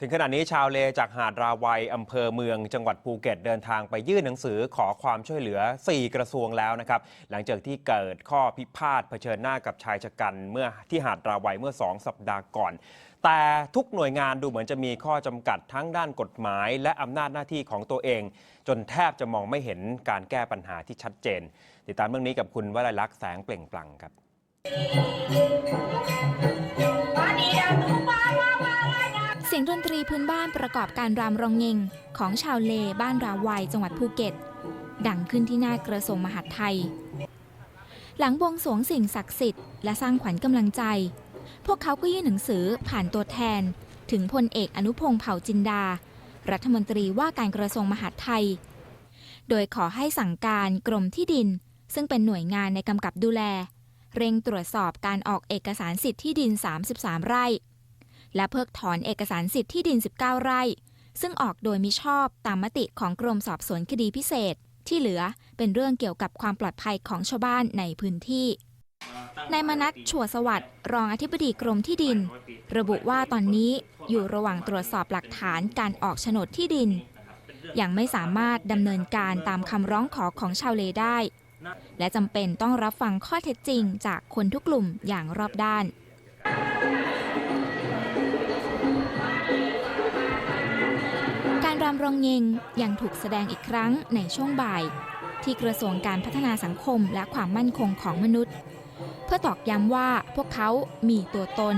ถึงขณะนี้ชาวเลจากหาดราวัยอำเภอเมืองจังหวัดภูเก็ตเดินทางไปยื่นหนังสือขอความช่วยเหลือ 4 กระทรวงแล้วนะครับ หลังจากที่เกิดข้อพิพาทเผชิญหน้ากับชายชะกันเมื่อที่หาดราวัยเมื่อ 2 สัปดาห์ก่อน แต่ทุกหน่วยงานดูเหมือนจะมีข้อจำกัดทั้งด้านกฎหมาย และอำนาจหน้าที่ของตัวเอง จนแทบจะมองไม่เห็นการแก้ปัญหาที่ชัดเจน ติดตามเรื่องนี้กับคุณวลัยลักษณ์แสงเปล่งปลั่งครับ สียงดนตรีพื้นบ้านประกอบการรำรองเงงของชาวเลบ้านราวัยจังหวัดภูเก็ต ดังขึ้นที่หน้ากระทรวงมหาดไทย หลังบวงสวงสิ่งศักดิ์สิทธิ์และสร้างขวัญกำลังใจ พวกเขาก็ยื่นหนังสือผ่านตัวแทน ถึงพลเอกอนุพงศ์เผ่าจินดา รัฐมนตรีว่าการกระทรวงมหาดไทย โดยขอให้สั่งการกรมที่ดิน ซึ่งเป็นหน่วยงานในกำกับดูแล เร่งตรวจสอบการออกเอกสารสิทธิ์ที่ดิน 33 ไร่ และเพิกถอนเอกสารสิทธิ์ที่ดิน 19 ไร่ ซึ่งออกโดยมิชอบตามมติของกรมสอบสวนคดีพิเศษ ที่เหลือเป็นเรื่องเกี่ยวกับความปลอดภัยของชาวบ้านในพื้นที่นายมนัทชัวสวัสดิ์รองอธิบดีกรมที่ดิน ระบุว่าตอนนี้อยู่ระหว่างตรวจสอบหลักฐานการออกโฉนดที่ดิน ยังไม่สามารถดำเนินการตามคำร้องขอของชาวเลได้ และจำเป็นต้องรับฟังข้อเท็จจริงจากคนทุกกลุ่มอย่างรอบด้าน การรำรองเงงยังถูกแสดงอีกครั้งในช่วงบ่าย ที่กระทรวงการพัฒนาสังคมและความมั่นคงของมนุษย์ เพื่อตอกย้ำว่าพวกเขามีตัวตน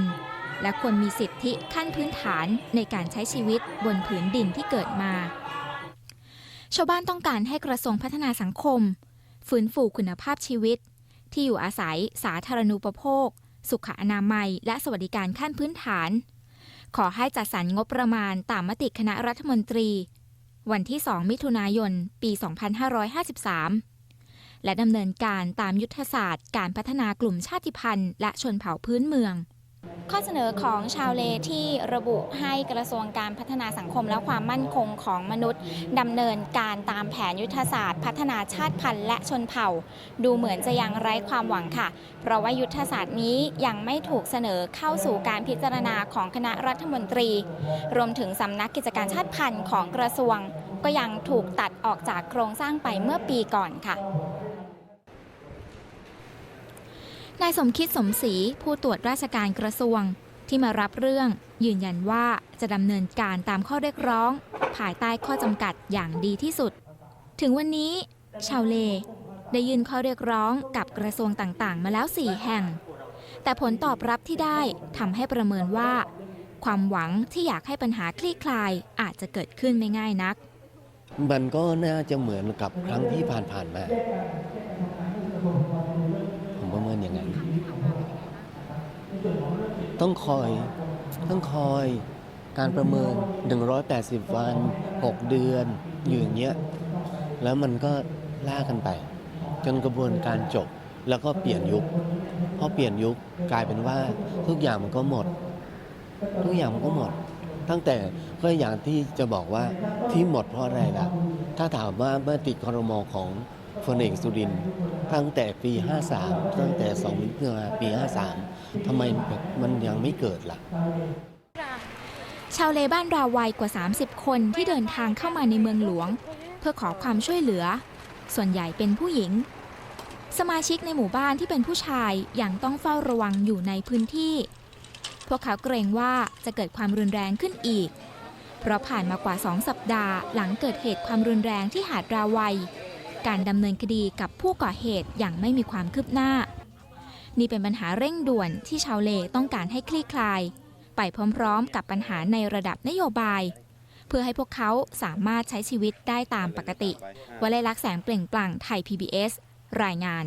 และควรมีสิทธิขั้นพื้นฐานในการใช้ชีวิตบนผืนดินที่เกิดมา ชาวบ้านต้องการให้กระทรวงพัฒนาสังคม ฟื้นฟูคุณภาพชีวิต ที่อยู่อาศัยสาธารณูปโภค สุขอนามัย และสวัสดิการขั้นพื้นฐาน ขอให้จัดสรรงบประมาณตามมติคณะรัฐมนตรี วันที่ 2 มิถุนายน ปี 2553 และดำเนินการตามยุทธศาสตร์ การพัฒนากลุ่มชาติพันธุ์และชนเผ่าพื้นเมือง ข้อเสนอของชาวเลที่ระบุให้กระทรวงการพัฒนาสังคมและความมั่นคงของมนุษย์ดำเนินการตามแผนยุทธศาสตร์พัฒนาชาติพันธุ์และชนเผ่า ดูเหมือนจะยังไร้ความหวังค่ะ เพราะว่ายุทธศาสตร์นี้ยังไม่ถูกเสนอเข้าสู่การพิจารณาของคณะรัฐมนตรี รวมถึงสำนักกิจการชาติพันธุ์ของกระทรวง ก็ยังถูกตัดออกจากโครงสร้างไปเมื่อปีก่อนค่ะ นายสมคิดสมศรีผู้ตรวจราชการกระทรวง ที่มารับเรื่องยืนยันว่าจะดำเนินการตามข้อเรียกร้อง ภายใต้ข้อจำกัดอย่างดีที่สุด ถึงวันนี้ ชาวเล ได้ยื่นข้อเรียกร้องกับกระทรวงต่างๆ มาแล้ว 4 แห่ง แต่ผลตอบรับที่ได้ทำให้ประเมินว่า ความหวังที่อยากให้ปัญหาคลี่คลายอาจจะเกิดขึ้นไม่ง่ายนัก มันก็น่าจะเหมือนกับครั้งที่ผ่านๆมา ผมประเมินอย่างนั้น ต้องคอยต้องคอยการประเมิน 180 วัน 6 เดือนอยู่อย่างเงี้ยแล้วมันก็ล่ากันไป จนกระบวนการจบแล้วก็เปลี่ยนยุคพอเปลี่ยนยุคกลายเป็นว่าทุกอย่างมันก็หมด ทุกอย่างมันก็หมด ตั้งแต่ก็อย่างที่จะบอกว่าที่หมดเพราะอะไรล่ะ ถ้าถามว่าเมื่อติดคอรมอของพลเอกสุริน ตั้งแต่ปี 53 ตั้งแต่2มิถุนายนปี 53 ทำไมมันยังไม่เกิดล่ะ ชาวเลบ้านราวัยกว่า 30 คนที่เดินทางเข้ามาในเมืองหลวง เพื่อขอความช่วยเหลือ ส่วนใหญ่เป็นผู้หญิง สมาชิกในหมู่บ้านที่เป็นผู้ชายยังต้องเฝ้าระวังอยู่ในพื้นที่ พวกเขาเกรงว่าจะเกิดความรุนแรงขึ้นอีก เพราะผ่านมากว่า 2 สัปดาห์หลังเกิดเหตุความรุนแรงที่หาดราวัย การดำเนินคดีกับผู้ก่อเหตุอย่างไม่มีความคืบหน้า นี่เป็นปัญหาเร่งด่วนที่ชาวเลต้องการให้คลี่คลาย ไปพร้อมๆ กับปัญหาในระดับนโยบาย เพื่อให้พวกเขาสามารถใช้ชีวิตได้ตามปกติวลัยลักษณ์แสงเปล่งปลั่งไทย PBS รายงาน